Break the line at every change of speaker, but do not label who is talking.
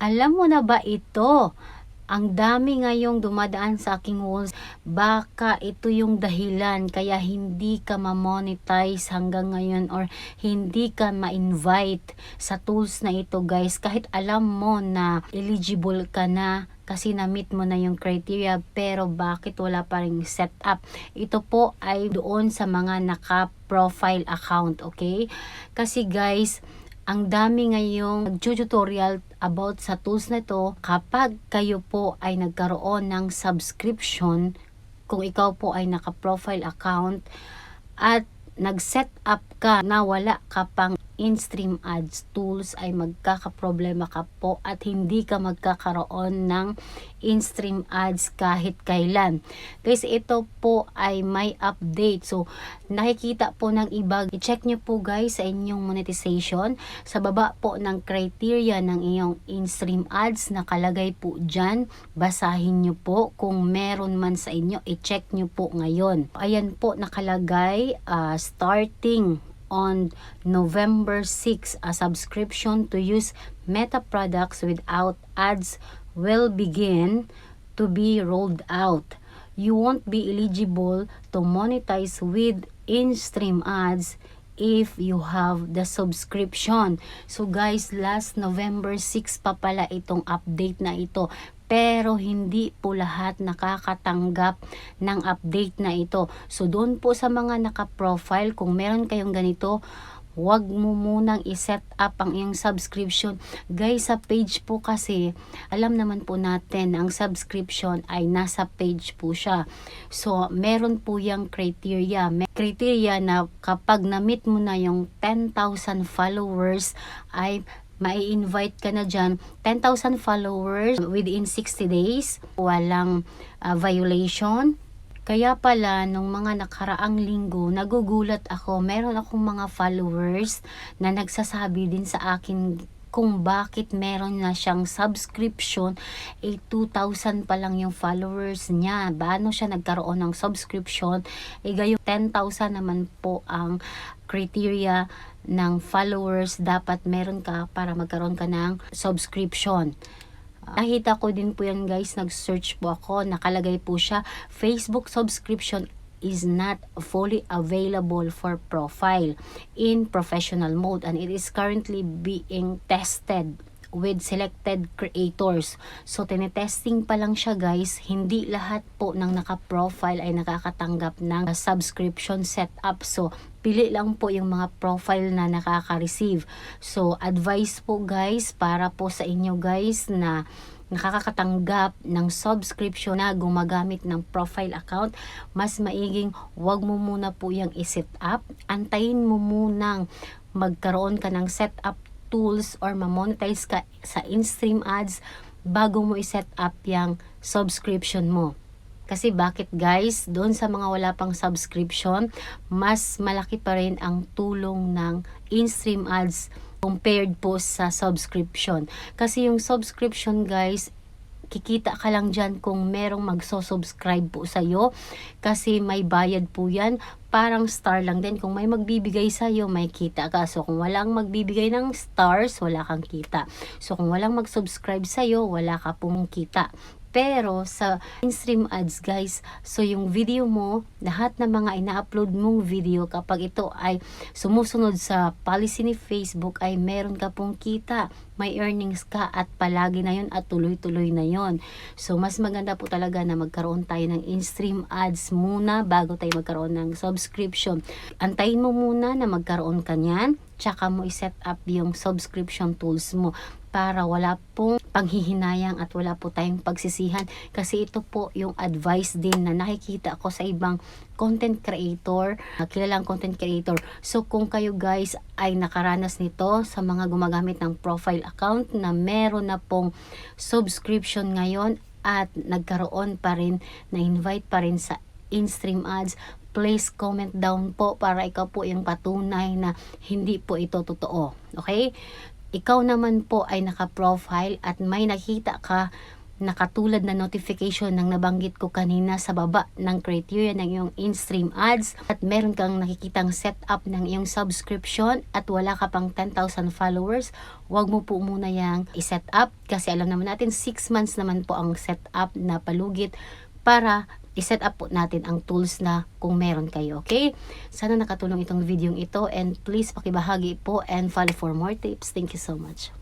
Alam mo na ba ito? Ang dami ngayong dumadaan sa aking walls. Baka ito yung dahilan kaya hindi ka ma-monetize hanggang ngayon or hindi ka ma-invite sa tools na ito guys. Kahit alam mo na eligible ka na kasi na-meet mo na yung criteria pero bakit wala pa rin setup. Ito po ay doon sa mga naka-profile account, okay? Kasi guys, ang dami ngayong tutorial about sa tools na to kapag kayo po ay nagkaroon ng subscription kung ikaw po ay naka-profile account at nag-set up ka na wala ka pang in-stream ads tools ay magkakaproblema ka po at hindi ka magkakaroon ng in-stream ads kahit kailan. Guys, ito po ay may update. So, nakikita po ng iba. I-check nyo po guys sa inyong monetization. Sa baba po ng criteria ng iyong in-stream ads, nakalagay po dyan. Basahin nyo po. Kung meron man sa inyo, i-check nyo po ngayon. Ayan po nakalagay uh, starting on November 6, a subscription to use Meta products without ads will begin to be rolled out. You won't be eligible to monetize with in-stream ads if you have the subscription. So guys, last November 6 pa pala itong update na ito pero hindi po lahat nakakatanggap ng update na ito. So doon po sa mga naka-profile, kung meron kayong ganito, wag mo munang i-set up ang iyong subscription. Guys, sa page po kasi, alam naman po natin, ang subscription ay nasa page po siya. So, meron po yung criteria. May criteria na kapag na-meet mo na yung 10,000 followers, ay mai-invite ka na dyan. 10,000 followers within 60 days. Walang uh, violation. Kaya pala, nung mga nakaraang linggo, nagugulat ako. Meron akong mga followers na nagsasabi din sa akin kung bakit meron na siyang subscription, eh 2,000 pa lang yung followers niya. Paano siya nagkaroon ng subscription? Eh gayon 10,000 naman po ang criteria ng followers dapat meron ka para magkaroon ka ng subscription. Nakita ko din po yan guys, nag-search po ako, nakalagay po siya, Facebook subscription is not fully available for profile in professional mode and it is currently being tested with selected creators. So, tinetesting pa lang siya guys. Hindi lahat po ng naka-profile ay nakakatanggap ng subscription setup. So, pili lang po yung mga profile na nakaka-receive. So, advice po guys para po sa inyo guys na nakakatanggap ng subscription na gumagamit ng profile account, mas maiging wag mo muna po yung i-set up. Antayin mo munang magkaroon ka ng setup tools or ma-monetize ka sa in-stream ads bago mo i-set up yung subscription mo. Kasi bakit guys, doon sa mga wala pang subscription, mas malaki pa rin ang tulong ng in-stream ads compared po sa subscription. Kasi yung subscription guys, kikita ka lang dyan kung merong magso-subscribe po sa'yo. Kasi may bayad po yan. Parang star lang din. Kung may magbibigay sa'yo may kita ka. So kung walang magbibigay ng stars wala kang kita. So kung walang mag-subscribe sa'yo wala ka pong kita pero sa in-stream ads guys, so yung video mo, lahat ng mga ina-upload mong video kapag ito ay sumusunod sa policy ni Facebook ay meron ka pong kita, may earnings ka at palagi na yon at tuloy-tuloy na yon. So mas maganda po talaga na magkaroon tayo ng in-stream ads muna bago tayo magkaroon ng subscription. Antayin mo muna na magkaroon ka niyan, tsaka mo i-set up yung subscription tools mo para wala pong panghihinayang at wala po tayong pagsisihan kasi ito po yung advice din na nakikita ko sa ibang content creator, uh, kilalang content creator. So kung kayo guys ay nakaranas nito sa mga gumagamit ng profile account na meron na pong subscription ngayon at nagkaroon pa rin na invite pa rin sa in-stream ads, please comment down po para ikaw po yung patunay na hindi po ito totoo. Okay? Ikaw naman po ay naka-profile at may nakita ka nakatulad na notification ng nabanggit ko kanina sa baba ng criteria ng iyong in-stream ads at meron kang nakikitang setup ng iyong subscription at wala ka pang 10,000 followers, wag mo po muna yang i-set up kasi alam naman natin 6 months naman po ang setup na palugit para i-set up po natin ang tools na kung meron kayo, okay? Sana nakatulong itong video ito and please pakibahagi po and follow for more tips. Thank you so much.